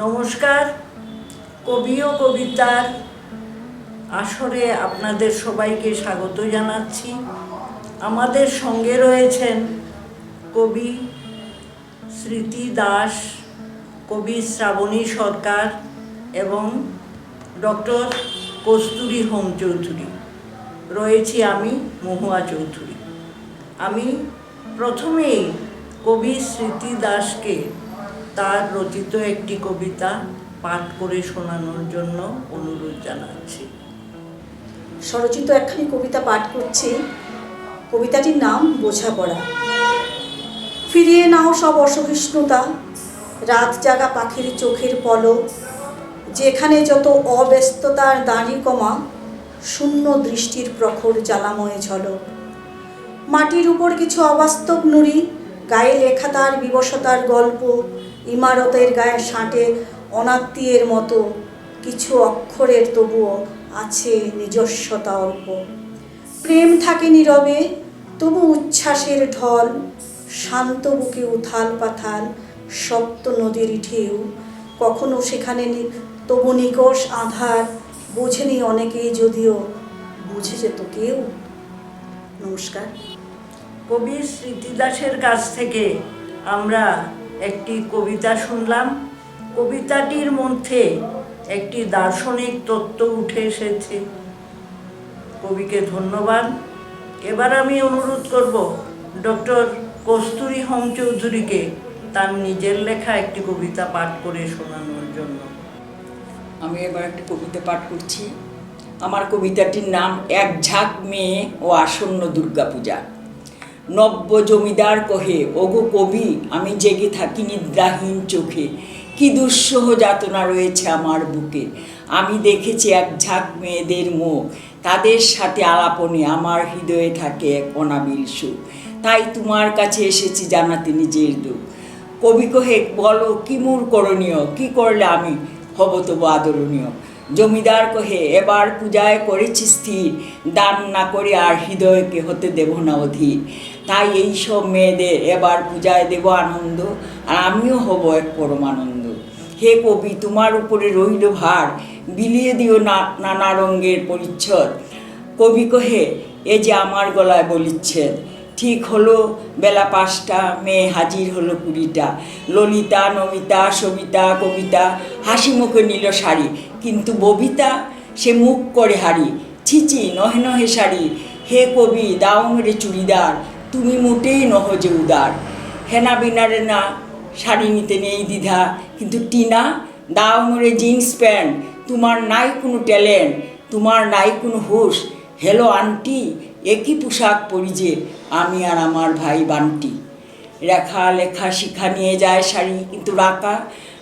নমস্কার। কবি ও কবিতার আসরে আপনাদের সবাইকে স্বাগত জানাচ্ছি। আমাদের সঙ্গে রয়েছেন কবি স্মৃতি দাস, কবি শ্রাবণী সরকার এবং ডক্টর কস্তুরী হোম চৌধুরী। রয়েছি আমি মহুয়া চৌধুরী। আমি প্রথমেই কবি স্মৃতি দাসকে তার রচিত একটি কবিতা পাঠ করে শোনানোর জন্য অনুরোধ জানাচ্ছি। স্বরচিত একখানি কবিতা পাঠ করছি। কবিতাটির নাম বোঝাপড়া ফিরিয়ে নাও সব অসহিষ্ণুতা। রাত জাগা পাখির চোখের পলক যেখানে যত অব্যস্ততার দাঁড়ি কমা, শূন্য দৃষ্টির প্রখর জ্বালাময় ঝলক মাটির উপর কিছু অবাস্তব নুড়ি, গায়ে লেখা তার বিবশতার গল্প ইমারতের গায়ে সাঁটে অনাত্মীয়ের মতো কিছু অক্ষরের তবুও আছে নিজস্বতা অল্প। প্রেম থাকে নীরবে, তবু উচ্ছ্বাসের ঢল, শান্ত বুকে উথাল পাথাল, সপ্ত নদীর ঢেউ। কখনো সেখানে তবু নিকষ আধার, বোঝেনি অনেকেই যদিও বুঝে যেত কেউ। নমস্কার। কবি স্মৃতি দাসের কাছ থেকে আমরা একটি কবিতা শুনলাম। কবিতাটির মধ্যে একটি দার্শনিক তত্ত্ব উঠে এসেছে। কবিকে ধন্যবাদ। এবার আমি অনুরোধ করব ডক্টর কস্তুরী হোম চৌধুরীকে তার নিজের লেখা একটি কবিতা পাঠ করে শোনানোর জন্য। আমি এবার একটি কবিতা পাঠ করছি। আমার কবিতাটির নাম, এক ঝাঁক মেয়ে ও আসন্ন দুর্গাপূজা। নব্য জমিদার কহে, ওগো কবি, আমি জেগে থাকি নিদ্রাহীন চোখে। কি দুঃসহ যাতনা রয়েছে আমার বুকে। আমি দেখেছি এক ঝাঁক মেয়েদের মুখ। তাদের সাথে আলাপনে আমার হৃদয়ে থাকে এক অনাবিল সুখ। তাই তোমার কাছে এসেছি জানাতে নিজের দুঃখ। কবি কহে, বলো, কি মোর করণীয়? কি করলে আমি হব তবু আদরণীয়? জমিদার কহে, এবার পূজায় করেছি স্থির, দান না করে আর হৃদয়কে হতে দেব না অধীর। তাই এই সব মেয়েদের এবার পূজায় দেব আনন্দ, আর আমিও হব এক পরমানন্দ। হে কবি, তোমার উপরে রইল ভার, বিলিয়ে দিও নানা রঙ্গের পরিচ্ছদ। কবি কহে, এ যে আমার গলায় বলিচ্ছেদ, ঠিক হলো বেলা পাঁচটা, মেয়ে হাজির হলো কুড়িটা। ললিতা, নমিতা, সবিতা, কবিতা, হাসি মুখে নিল শাড়ি কিন্তু ববিতা, সে মুখ করে হারি ছিচি নহে নহে শাড়ি। হে কবি, দাও মেরে চুড়িদার। তুমি মোটেই নহ যে উদার। হেনা বিনারে না, শাড়ি নিতে নেই দ্বিধা। কিন্তু টিনা, দাও মরে জিন্স প্যান্ট। তোমার নাই কোনো ট্যালেন্ট, তোমার নাই কোনো হুশ। হ্যালো আন্টি, একই পোশাক পরি যে আমি আর আমার ভাই বান্টি। রেখা লেখা শিখা নিয়ে যায় শাড়ি, কিন্তু রাখা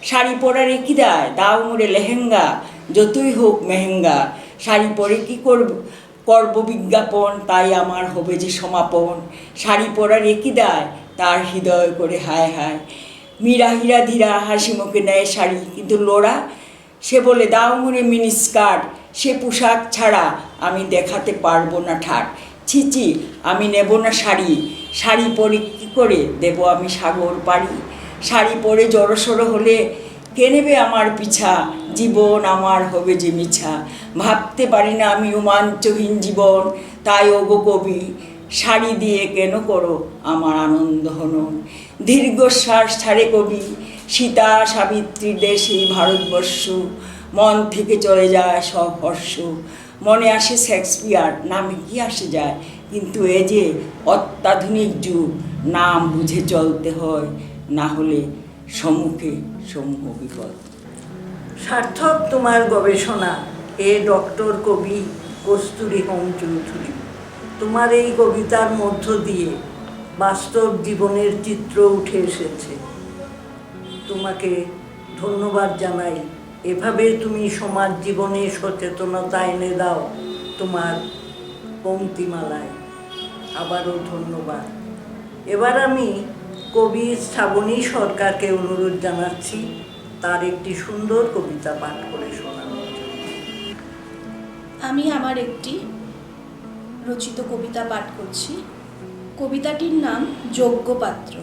শাড়ি পরা রেখে দেয়। দাও মোরে লেহেঙ্গা যতই হোক মেহেঙ্গা, শাড়ি পরে কি করব? করব বিজ্ঞাপন, তাই আমার হবে যে সমাপন। শাড়ি পরা রেখে দেয়? তার হৃদয় করে হায় হায়। মীরা হীরা ধীরা হাসি মুখে নেয় শাড়ি, কিন্তু লোড়া সে বলে, দাও মনে মিনি স্কার্ট সে পোশাক ছাড়া আমি দেখাতে পারব না ঠাট। ছিচি আমি নেব না শাড়ি। শাড়ি পরে কী করে দেব আমি সাগর পাড়ি? শাড়ি পরে জড়সড়ো হলে কে নেবে আমার পিছা? জীবন আমার হবে যে মিছা। ভাবতে পারি না আমি রোমাঞ্চহীন জীবন। তাই ওগো কবি শাড়ি দিয়ে কেন করো আমার আনন্দ হনন? দীর্ঘশ্বাস ছাড়ে কবি, সীতা সাবিত্রী দেশ ভারতবর্ষ। মন থেকে চলে যায় সব হর্ষ। মনে আসে শেক্সপিয়ার, নামে কি আসে যায়? কিন্তু এ যে অত্যাধুনিক যুগ, নাম বুঝে চলতে হয়, না হলে সম্মুখে সমূহ বিপদ। সার্থক তোমার গবেষণা। এ ডক্টর কবি কস্তুরী হোম চৌধুরী। তোমার এই কবিতার মধ্য দিয়ে বাস্তব জীবনের চিত্র উঠে এসেছে। তোমাকে ধন্যবাদ জানাই। এভাবে তুমি সমাজ জীবনে সচেতনতা এনে দাও তোমার পংক্তিমালায় আবারও ধন্যবাদ। এবার আমি কবি শ্রাবণী সরকারকে অনুরোধ জানাচ্ছি। তার একটি সুন্দর কবিতা পাঠ করে শোনানোর আমি আমার একটি রচিত কবিতা পাঠ করছি। কবিতাটির নাম যোগ্য পাত্র।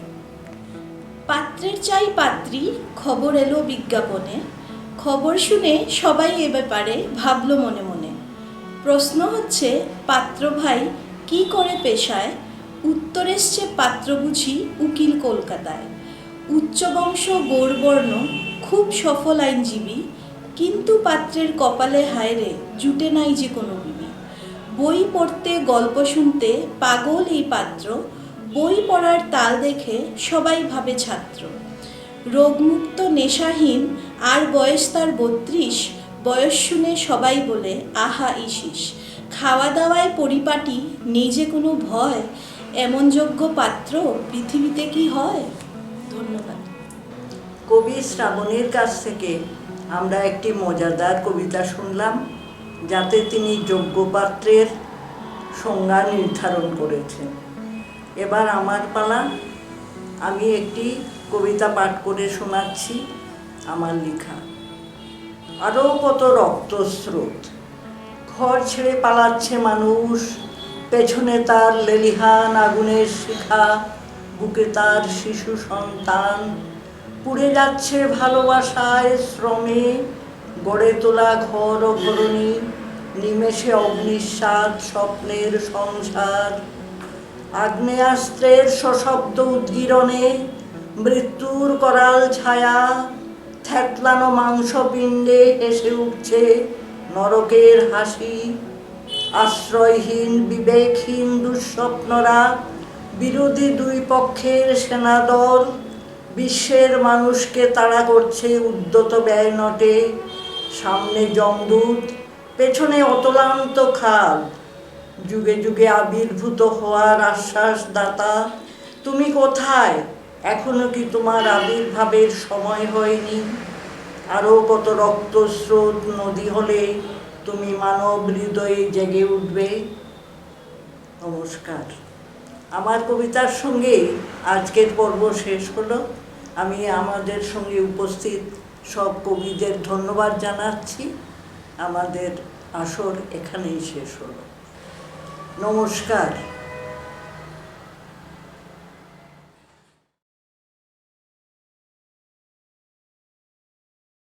পাত্রের চাই পাত্রী, খবর এলো বিজ্ঞাপনে। খবর শুনে সবাই এ ব্যাপারে ভাবলো মনে মনে। প্রশ্ন হচ্ছে, পাত্র ভাই কি করে পেশায়? উত্তর এসছে পাত্র বুঝি উকিল কলকাতায়। উচ্চবংশ গৌরবর্ণ খুব সফল আইনজীবী, কিন্তু পাত্রের কপালে হায়রে জুটে নাই যে কোনো বিবি বই পড়তে, গল্প শুনতে পাগল এই পাত্র, বই পড়ার তাল দেখে সবাই ভাবে ছাত্র। রোগমুক্ত নেশাহীন, আর বয়স তার বত্রিশ, বয়স শুনে সবাই বলে, আহা, ইসিস খাওয়া দাওয়ায় পরিপাটি নেই যে কোনো ভয়, এমন যোগ্য পাত্র পৃথিবীতে কি হয়? ধন্যবাদ। কবি শ্রাবণীর কাছ থেকে আমরা একটি মজাদার কবিতা শুনলাম, যাতে তিনি যোগ্য পাত্রের সংজ্ঞা নির্ধারণ করেছেন। এবার আমার পালা, আমি একটি কবিতা পাঠ করে শোনাচ্ছি আমার লেখা। আরও কত রক্তস্রোত, ঘর ছেড়ে পালাচ্ছে মানুষ, পেছনে তার লেলিহান আগুনের শিখা, বুকে তার শিশু সন্তান পুড়ে যাচ্ছে ভালোবাসায় শ্রমে, গড়ে তোলা ঘর ও ঘরণী, নিমেষে অগ্নিস্বাদ, স্বপ্নের সংসার। আগ্নেয়াস্ত্রের সশব্দ উদ্গীরণে, মৃত্যুর করাল ছায়া থ্যাতলানো মাংসপিণ্ডে হেসে উঠছে নরকের হাসি। আশ্রয়হীন, বিবেকহীন দুঃস্বপ্নরা বিরোধী দুই পক্ষের সেনাদল বিশ্বের মানুষকে তাড়া করছে উদ্যত ব্যয় নটে। সামনে জমদূত, পেছনে অতলান্ত খাল। যুগে যুগে আবির্ভূত হওয়ার আশ্বাস দাতা তুমি কোথায়? এখনও কি তোমার আবির্ভাবের সময় হয়নি? আরও কত রক্তস্রোত নদী হলে তুমি মানব হৃদয়ে জেগে উঠবে? নমস্কার। আমার কবিতার সঙ্গে আজকের পর্ব শেষ হলো। আমি আমাদের সঙ্গে উপস্থিত সব কবিদের ধন্যবাদ জানাচ্ছি। আমাদের আসর এখানেই শেষ হল। নমস্কার।